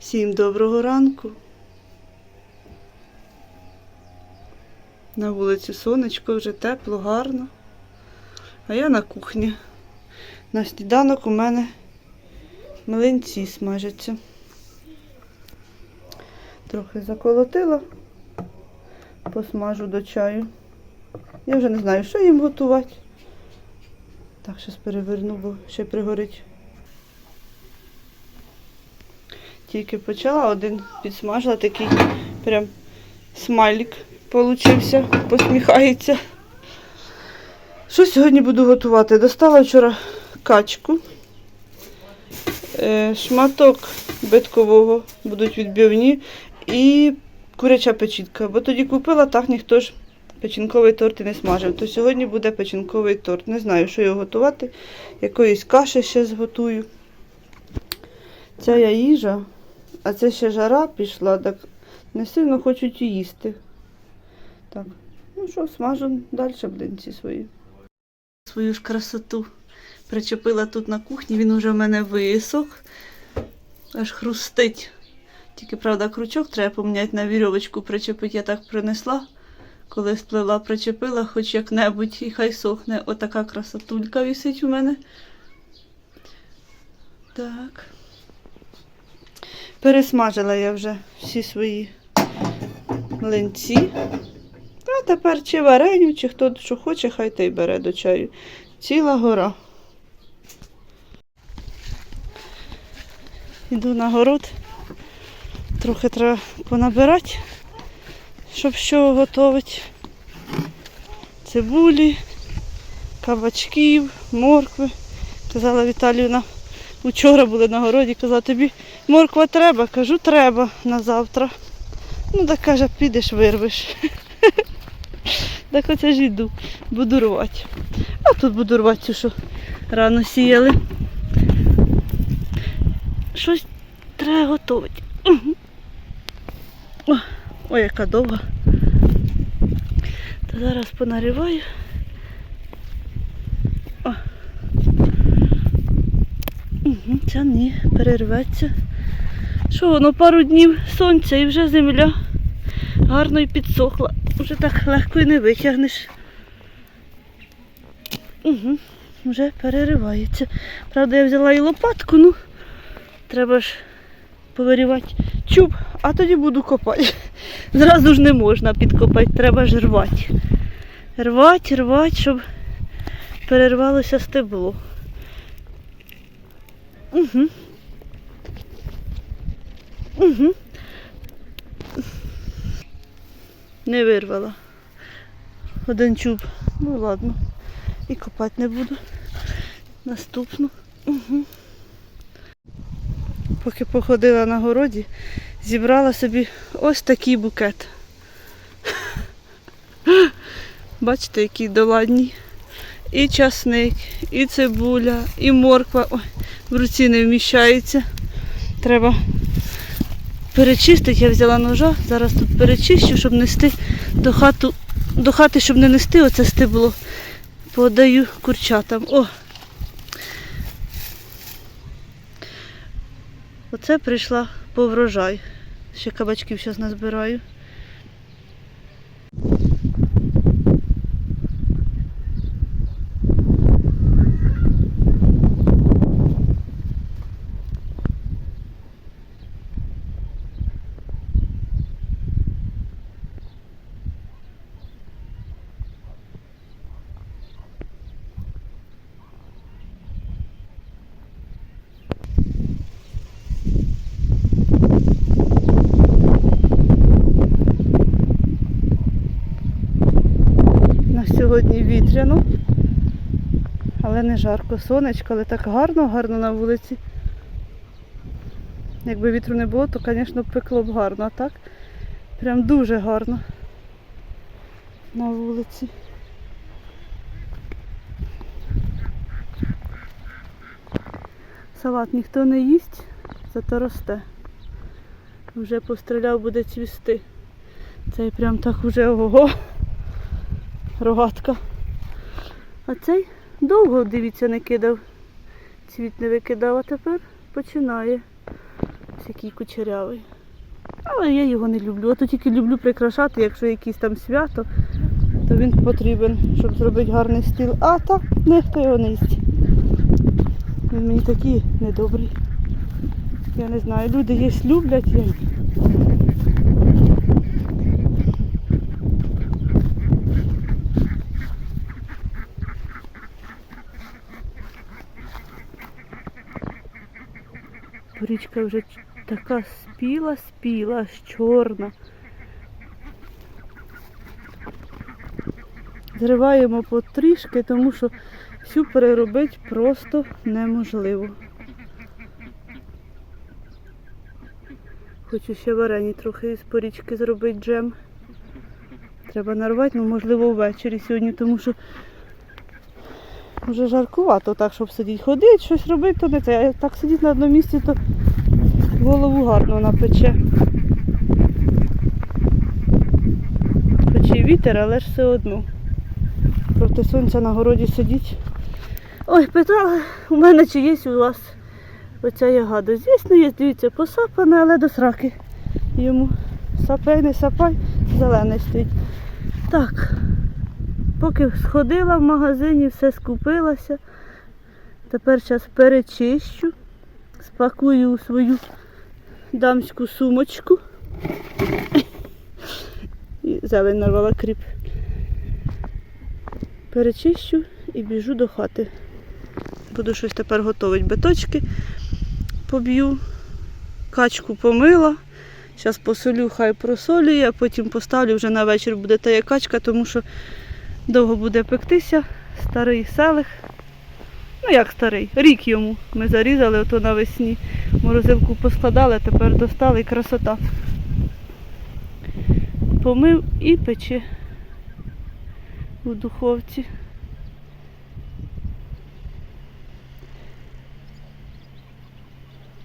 Всім доброго ранку. На вулиці сонечко, вже тепло, гарно. А я на кухні. На сніданок у мене млинці смажаться. Трохи заколотила, посмажу до чаю. Я вже не знаю, що їм готувати. Так, щось переверну, бо ще пригорить. Тільки почала, один підсмажила, такий прям смайлик получився, посміхається. Що сьогодні буду готувати? Достала вчора качку, е, шматок биткового, будуть відбивні, і куряча печінка. Бо тоді купила, так ніхто ж печінковий торт і не смажив. То сьогодні буде печінковий торт. Не знаю, що його готувати. Якоїсь каші ще зготую. Це я їжа, а це ще жара пішла, так не сильно хочуть їсти. Так, ну що, смажу далі блинці свої. Свою ж красоту причепила тут на кухні, він уже в мене висох, аж хрустить. Тільки, правда, крючок треба поміняти на вірьовочку причепити. Я так принесла, коли сплела, причепила хоч як-небудь і хай сохне. Отака красотулька висить у мене. Так. Пересмажила я вже всі свої млинці. А тепер чи вареню, чи хто що хоче, хай той бере до чаю. Ціла гора. Іду на город. Трохи треба понабирати, щоб що готувати. Цибулі, кабачків, моркви. Казала Віталіївна, Учора були на городі, казала, тобі морква треба? Кажу, треба на завтра. Ну, так каже, підеш, вирвеш. Так оце ж йду, буду рвати. А тут буду рвати, цю, що рано сіяли. Щось треба готувати. Ой, яка довга. Та зараз понариваю. Угу, ця ні, перерветься. Що воно пару днів сонця і вже земля гарно і підсохла. Вже так легко і не витягнеш. Угу, вже переривається. Правда, я взяла і лопатку, ну треба ж повирівати чуб, а тоді буду копати. Зразу ж не можна підкопати, треба ж рвати. Рвати, рвати, щоб перервалося стебло. Угу. Угу. Не вирвала. Один чуб. Ну ладно. І копати не буду. Наступну. Угу. Поки походила на городі, зібрала собі ось такий букет. Бачите, який доладній. І часник, і цибуля, і морква. Ой, в руці не вміщається. Треба перечистити. Я взяла ножа, зараз тут перечищу, щоб нести до, хату, до хати, щоб не нести оце стебло. Подаю курчатам. О! Оце прийшла по врожай. Ще кабачків зараз назбираю. На сьогодні вітряно, але не жарко. Сонечко, але так гарно, гарно на вулиці. Якби вітру не було, то, звісно, пекло б гарно, а так прям дуже гарно на вулиці. Салат ніхто не їсть, зато росте. Вже постріляв, буде цвісти. Цей прям так уже ого. Рогатка. А цей довго, дивіться, не кидав. Цвіт не викидав, а тепер починає. Ось який кучерявий. Але я його не люблю. Ото тільки люблю прикрашати, якщо якесь там свято, то він потрібен, щоб зробити гарний стіл. А так ніхто його не їсть. Він мені такий недобрий. Я не знаю, люди є люблять, я ні. Річка вже така спіла, спіла, аж чорна. Зриваємо потрішки, тому що всю переробити просто неможливо. Хочу ще варені трохи з порічки зробити джем. Треба нарвати, ну можливо ввечері сьогодні, тому що вже жаркувато так, щоб сидіти. Ходити, щось робити, то не це. А так сидіти на одному місці, то голову гарно напече. Хоч і вітер, але ж все одно. Проти сонця на городі сидіть. Ой, питала у мене чи є у вас оця ягода. Звісно, є, дивіться, посапане, але до сраки йому. Сапай, не сапай, зелений стоїть. Так, поки сходила в магазині, все скупилася. Тепер зараз перечищу, спакую у свою дамську сумочку. І зелень нарвала кріп. Перечищу і біжу до хати. Буду щось тепер готувати. Биточки поб'ю, качку помила. Зараз посолю, хай просолює, а потім поставлю вже на вечір буде тая качка, тому що довго буде пектися. Старий селих. Ну як старий, рік йому. Ми зарізали ото навесні. Морозилку поскладали, тепер достали і красота. Помив і пече у духовці.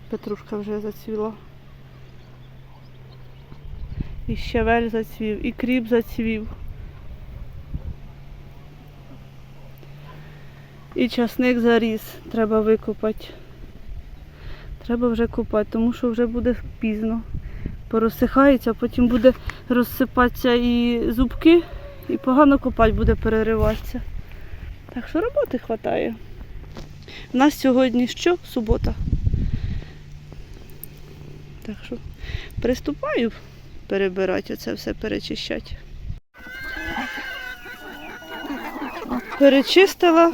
Петрушка вже зацвіла. І щавель зацвів, і кріп зацвів. І часник заріс. Треба викопати. Треба вже копати, тому що вже буде пізно. Порозсихається, потім буде розсипатися і зубки, і погано копати буде перериватися. Так що роботи вистачає. У нас сьогодні що? Субота. Так що приступаю перебирати оце все перечищати. Перечистила.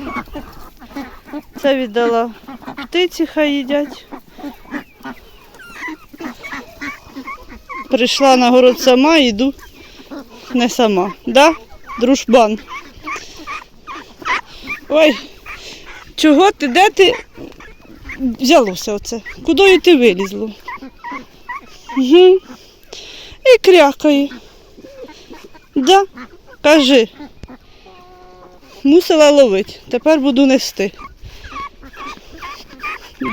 Це віддала птиці, хай їдять. Прийшла на город сама, йду не сама. Да? Дружбан. Ой, чого ти, де ти взялося оце? Кудою ти вилізло? Угу. І крякає. Да, кажи. Мусила ловити, тепер буду нести.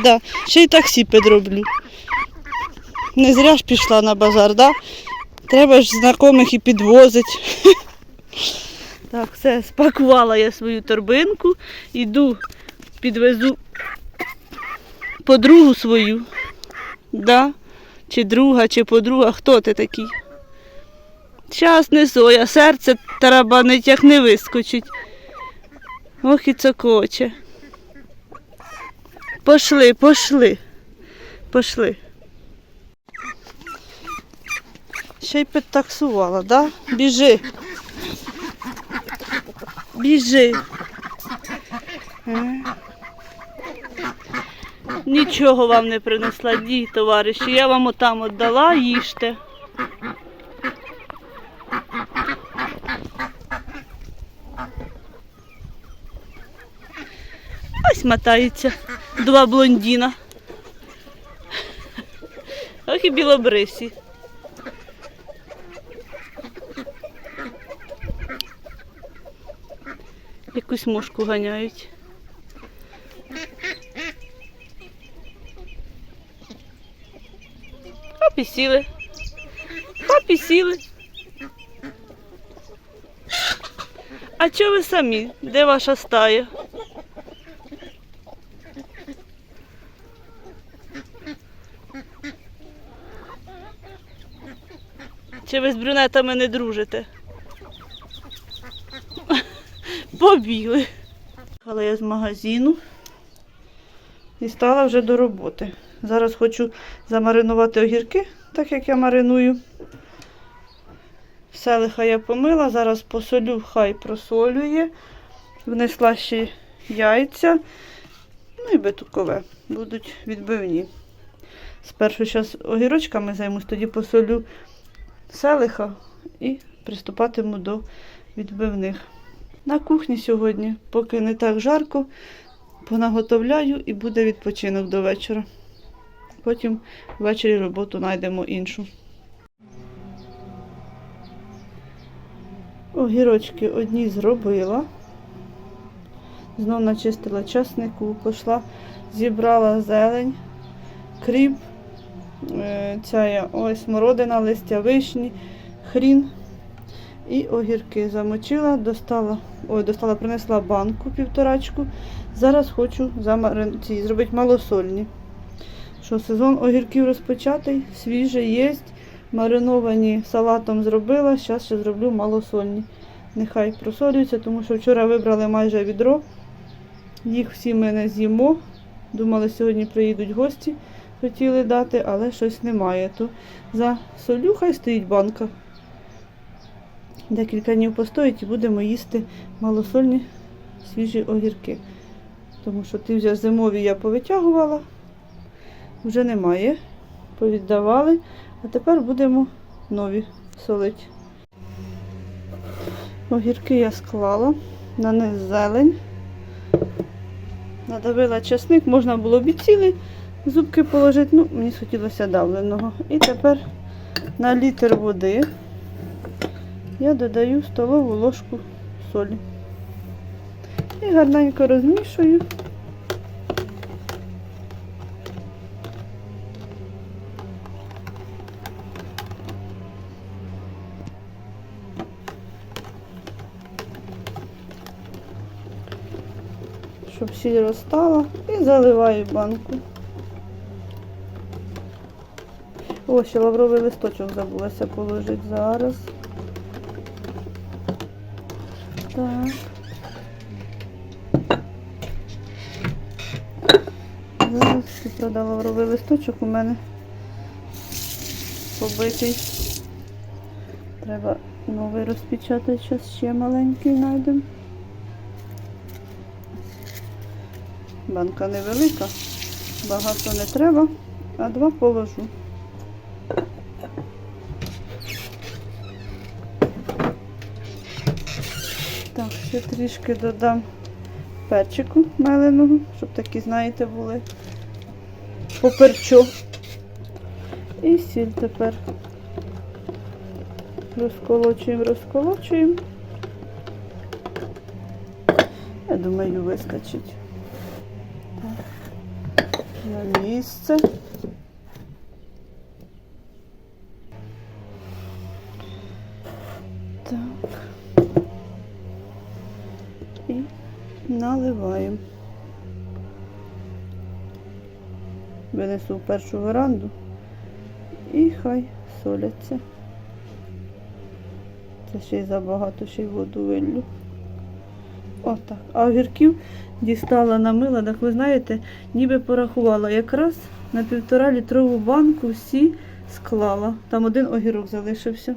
Да. Ще й таксі підроблю. Не зря ж пішла на базар, да? Треба ж знайомих і підвозити. Так, все, спакувала я свою торбинку, іду, підвезу подругу свою. Да? Чи друга, чи подруга, хто ти такий? Щас не соя, серце тарабанить, як не вискочить. Ох і цокоче. Пошли, пошли. Пошли. Ще й підтаксувала, да? Біжи. Біжи. Е. Нічого вам не принесла, ні, товариші. Я вам отам віддала, їжте. Мотаються два блондіна. Ох і білобрисі. Якусь мошку ганяють. Хоп і сіли. Хоп і сіли. А чого ви самі? Де ваша стая? Чи ви з брюнетами не дружите? Побігли. Але я з магазину і стала вже до роботи. Зараз хочу замаринувати огірки, так як я мариную. Селиха я помила, зараз посолю, хай просолює. Внесла ще яйця, ну і бетукове. Будуть відбивні. Спершу зараз огірочками займусь, тоді посолю селиха і приступатиму до відбивних. На кухні сьогодні, поки не так жарко, понаготовляю і буде відпочинок до вечора. Потім ввечері роботу знайдемо іншу. Огірочки одні зробила. Знов начистила часнику, пішла, зібрала зелень, кріп, ця ось смородина, листя вишні, хрін і огірки замочила, достала, ой, достала, принесла банку півторачку. Зараз хочу замарин... ці, зробити малосольні. Що сезон огірків розпочатий, свіжий є. Мариновані салатом зробила, зараз ще зроблю малосольні. Нехай просолюються, тому що вчора вибрали майже відро. Їх всі ми з'їмо. Думали, сьогодні приїдуть гості, хотіли дати, але щось немає. То за солю хай стоїть банка. Декілька днів постоїть і будемо їсти малосольні свіжі огірки. Тому що ті вже зимові я повитягувала, вже немає. Повіддавали, а тепер будемо нові солити. Огірки я склала, на них зелень. Надавила часник, можна було б і цілий зубки положити, ну, мені хотілося давленого. І тепер на літр води я додаю столову ложку солі. І гарненько розмішую. Щоб сіль розстала і заливаю банку. О, ще лавровий листочок забулася положити зараз. Так. Зараз і продала лавровий листочок у мене побитий. Треба новий розпечатати, зараз ще маленький знайдемо. Банка невелика, багато не треба, а два положу. Так, ще трішки додам перчику меленого, щоб такі, знаєте, були поперчу. І сіль тепер розколочуємо, розколочуємо. Я думаю, вискочить. Так. На місце. Наливаємо. Винесу в першу веранду і хай соляться. Це ще й забагато, ще й воду виллю. Отак. А огірків дістала намила, так ви знаєте, ніби порахувала. Якраз на півтора літрову банку всі склала. Там один огірок залишився.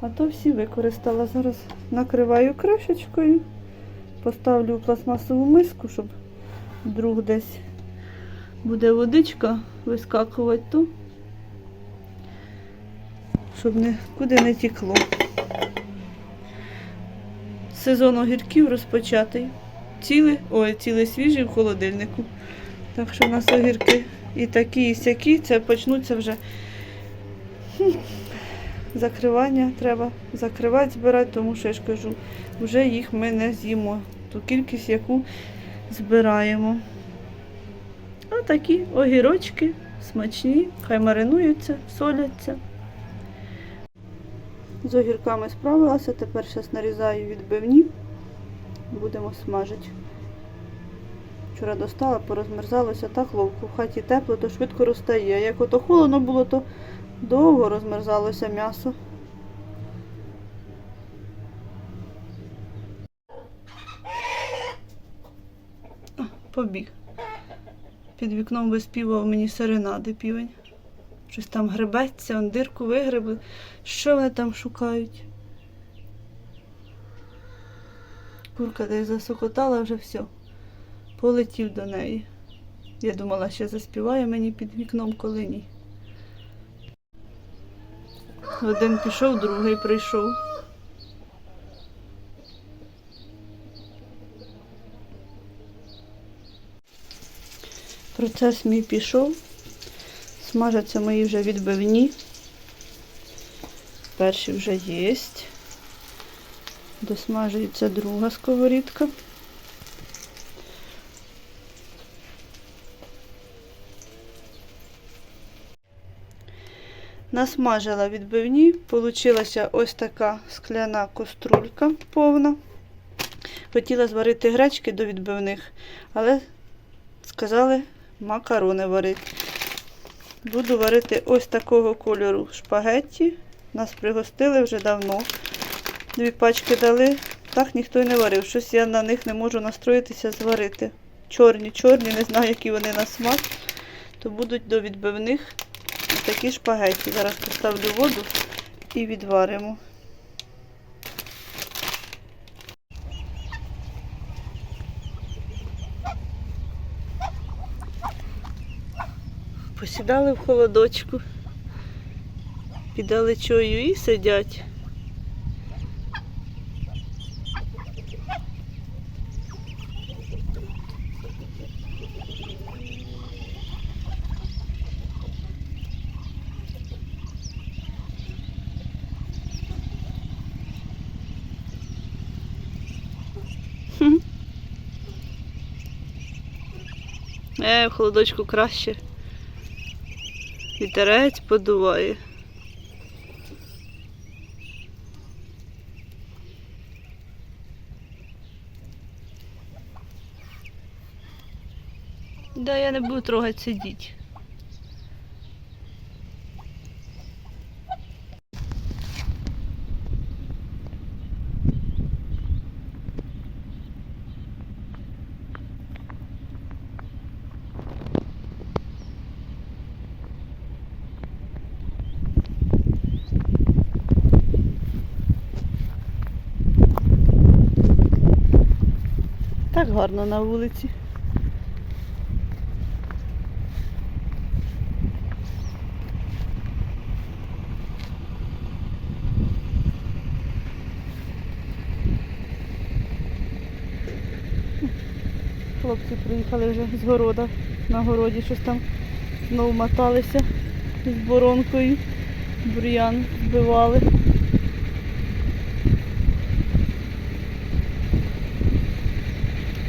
А то всі використала. Зараз накриваю кришечкою, поставлю пластмасову миску, щоб вдруг десь буде водичка вискакувати, то щоб нікуди не тікло. Сезон огірків розпочатий. Цілий, ой, цілий свіжий в холодильнику. Так що в нас огірки і такі, і сякі, це почнуться вже. Закривання треба закривати, збирати, тому що я ж кажу, вже їх ми не з'їмо. Ту кількість, яку збираємо. А такі огірочки смачні, хай маринуються, соляться. З огірками справилася, тепер зараз нарізаю відбивні, будемо смажити. Вчора достала, порозмерзалося так ловко. В хаті тепло, то швидко розтає. Як ото холодно було, то Довго розмерзалося м'ясо. Побіг. Під вікном виспівав мені серенади півень. Щось там гребеться, он дирку вигребли. Що вони там шукають? Курка десь засокотала вже все. Полетів до неї. Я думала, ще заспіває мені під вікном колені. Один пішов, другий прийшов. Процес мій пішов. Смажаться мої вже відбивні. Перші вже є. Досмажується друга сковорідка. Насмажила відбивні, получилася ось така скляна каструлька повна. Хотіла зварити гречки до відбивних, але сказали макарони варити. Буду варити ось такого кольору шпагетті. Нас пригостили вже давно. Дві пачки дали. Так ніхто й не варив. Щось я на них не можу настроїтися зварити. Чорні, чорні, не знаю, які вони на смак. То будуть до відбивних такі шпагеті. Зараз поставлю воду і відваримо. Посідали в холодочку, піддали чою і сидять. Е, в холодочку краще. Вітерець подуває. Да, я не буду трогати сидіти. Гарно на вулиці. Хлопці приїхали вже з города. На городі щось там знову моталися з боронкою. Бур'ян збивали.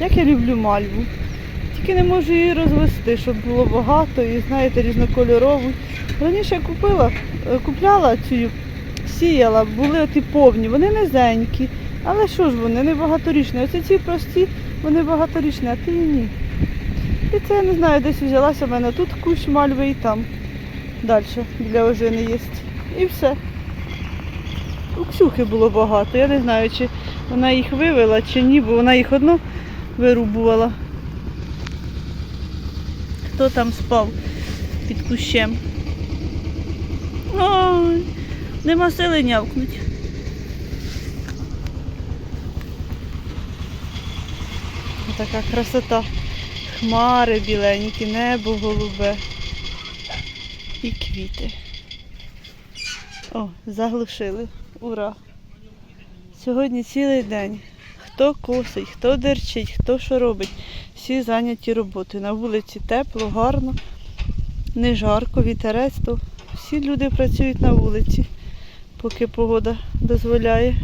Як я люблю мальву. Тільки не можу її розвести, щоб було багато і, знаєте, різнокольорову. Раніше я купила, е, купляла цю, сіяла, були оті повні, вони низенькі. Але що ж вони, не багаторічні. Оце ці прості, вони багаторічні, а ті ні. І це я не знаю, десь взялася в мене тут кущ мальви і там. Далі біля ожини є. І все. У Ксюхи було багато. Я не знаю, чи вона їх вивела, чи ні, бо вона їх одно вирубувала. Хто там спав під кущем? Ой, нема сили нявкнуть. Така красота. Хмари біленькі, небо голубе. І квіти. О, заглушили. Ура! Сьогодні цілий день. Хто косить, хто дерчить, хто що робить. Всі зайняті роботою. На вулиці тепло, гарно, не жарко, вітерець, то всі люди працюють на вулиці, поки погода дозволяє.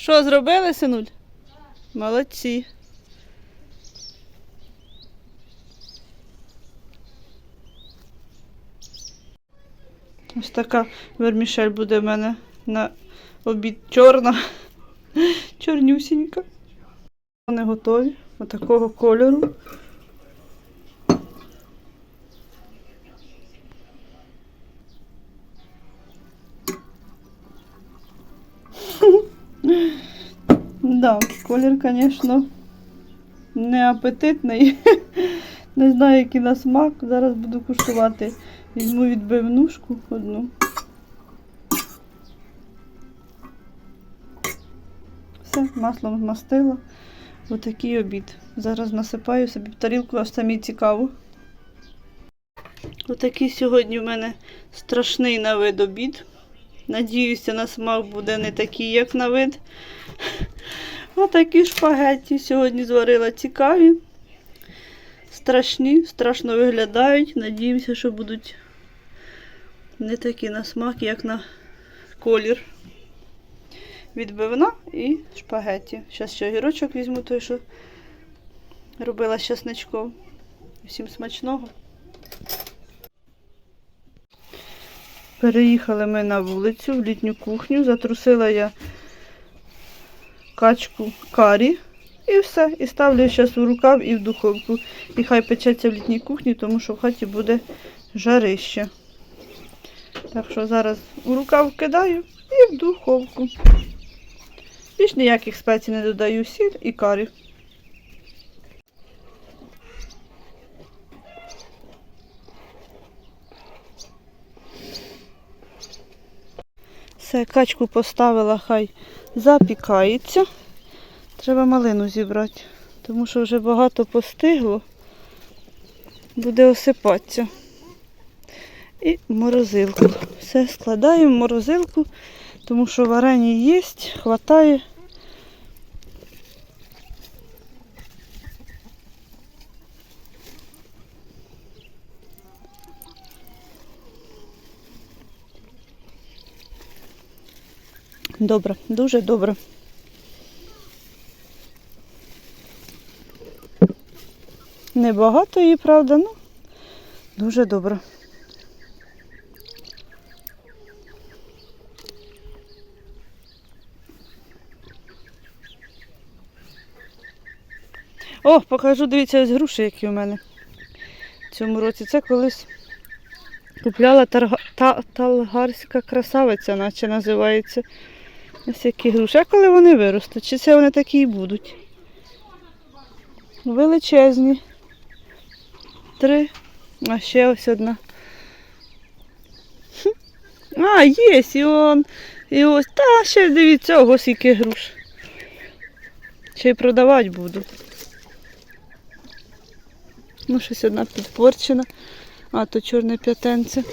Що зробили, синуль? Молодці. Ось така вермішель буде в мене на обід чорна, чорнюсінька. Вони готові, отакого кольору. Да, колір, звісно, не апетитний. Не знаю, який на смак. Зараз буду куштувати. Візьму відбивнушку одну. Все, маслом змастила. Отакий обід. Зараз насипаю собі в тарілку, аж самі цікаво. Отакий сьогодні в мене страшний на вид обід. Надіюся, на смак буде не такий, як на вид. Отакі шпагетті сьогодні зварила цікаві. Страшні, страшно виглядають. Надіємося, що будуть не такі на смак, як на колір. Відбивна і шпагетті. Зараз ще огірочок візьму, той, що робила з чесничком. Всім смачного. Переїхали ми на вулицю в літню кухню. Затрусила я качку карі. І все. І ставлю зараз у рукав і в духовку. І хай печеться в літній кухні, тому що в хаті буде жарище. Так що зараз у рукав кидаю і в духовку. Більш ніяких спецій не додаю сіль і карі. Все, качку поставила, хай запікається. Треба малину зібрати, тому що вже багато постигло, буде осипатися. І морозилку. Все складаємо в морозилку, тому що варення є, хватає. Добре, дуже добре. Небагато її, правда, ну дуже добре. О, покажу, дивіться, ось груші, які у мене в цьому році. Це колись купляла тарга... та... талгарська красавиця, наче називається. Ось які груші. А коли вони виростуть? Чи це вони такі і будуть? Величезні. Три. А ще ось одна. А, є, і он. І ось. Та ще дивіться, ого, скільки груш. Ще й продавати буду. Ну, щось одна підпорчена. А, то чорне п'ятенце.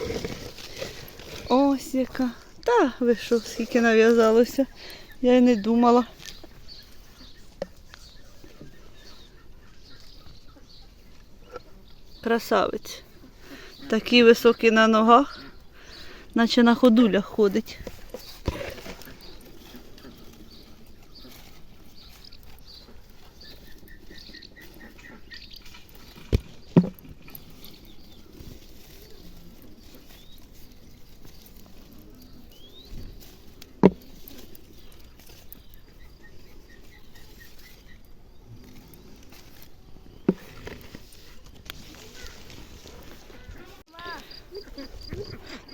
Ось яка. Та, ви що, скільки нав'язалося. Я й не думала. Красавець. Такий високий на ногах, наче на ходулях ходить.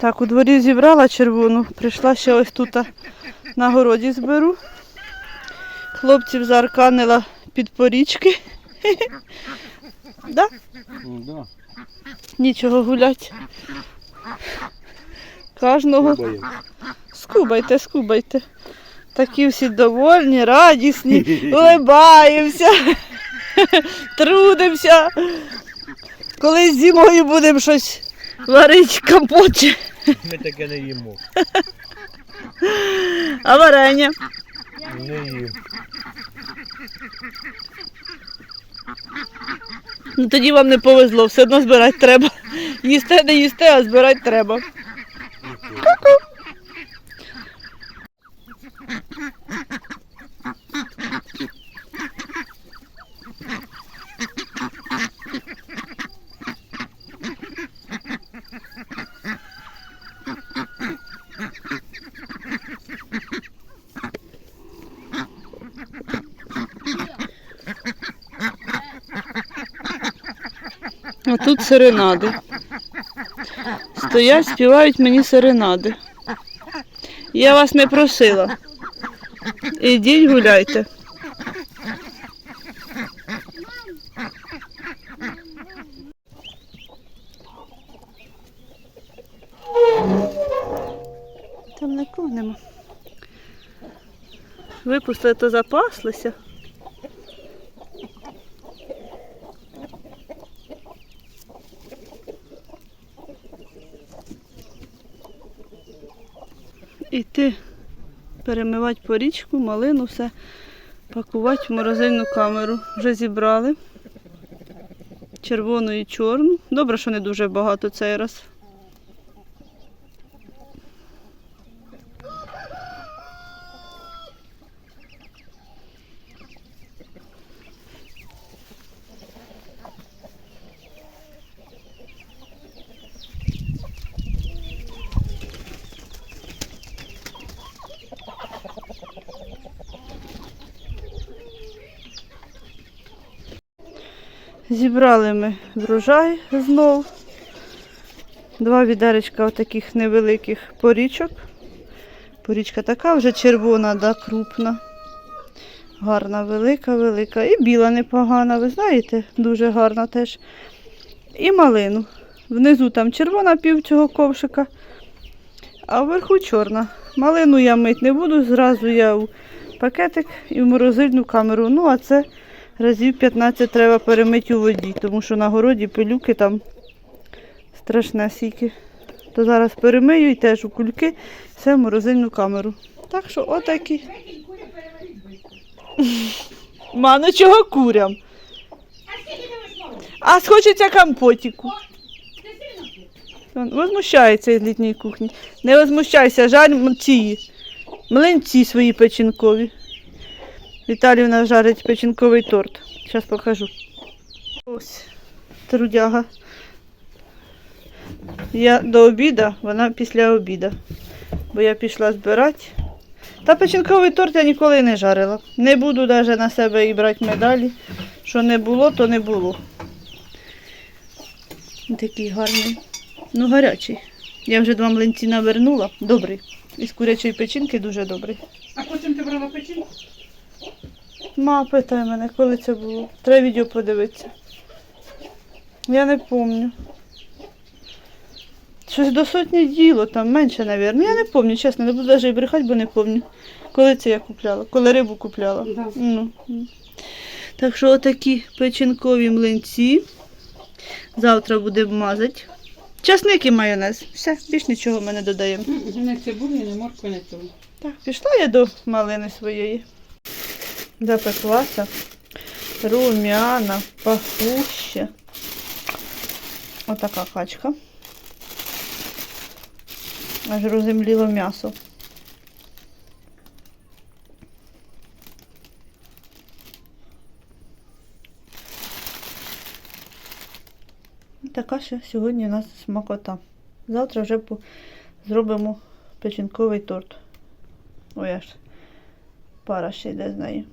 Так, у дворі зібрала червону, прийшла ще ось тут на городі зберу. Хлопців заарканила під порічки. Да? Ну, да. Нічого гулять. Кожного. Скубайте, скубайте. Такі всі довольні, радісні, улибаємося, трудимося. Колись зимою будемо щось варити компот. Ми таке не їмо. А варення? Не їм. Ну тоді вам не повезло, все одно збирати треба. Їсте, не їсте, а збирати треба. А тут серенади. Стоять, співають мені серенади. Я вас не просила. Ідіть гуляйте. Там нікого нема. Випустили, то запаслися. Іти перемивати порічку, малину, все, пакувати в морозильну камеру. Вже зібрали. Червону і чорну. Добре, що не дуже багато цей раз. Зібрали ми врожай знов. Два відеречка таких невеликих порічок. Порічка така вже червона, да, крупна. Гарна, велика, велика. І біла непогана, ви знаєте, дуже гарна теж. І малину. Внизу там червона пів цього ковшика, а вверху чорна. Малину я мить не буду, зразу я в пакетик і в морозильну камеру. Ну, а це разів 15 треба перемити у воді, тому що на городі пилюки там страшне сіки. То зараз перемию і теж у кульки, все в морозильну камеру. Так що отакі. Ма, ну чого курям? А схочеться компотіку. Возмущається із літньої кухні. Не возмущайся, жаль ці млинці свої печінкові. Віталіївна жарить печінковий торт. Зараз покажу. Ось трудяга. Я до обіду, вона після обіду. Бо я пішла збирати. Та печінковий торт я ніколи не жарила. Не буду навіть на себе і брати медалі. Що не було, то не було. Такий гарний. Ну, гарячий. Я вже два млинці навернула. Добрий. Із курячої печінки дуже добрий. А потім ти брала печінку? Ма питає мене, коли це було. Треба відео подивитися. Я не пам'ятаю. Щось до сотні діло, там менше, мабуть. Я не пам'ятаю, чесно, не буду навіть і брехати, бо не пам'ятаю. Коли це я купляла? Коли рибу купляла. Да. Ну. Так що отакі печінкові млинці. Завтра будемо мазати. Часник і майонез. Все, більш нічого ми не додаємо. Не цибулі, не моркви, не того. Так, пішла я до малини своєї. Запеклася. Румяна, пахуща. Отака качка. Аж роземліло м'ясо. Така ще сьогодні у нас смакота. Завтра вже зробимо печінковий торт. Ой, аж пара ще йде з нею.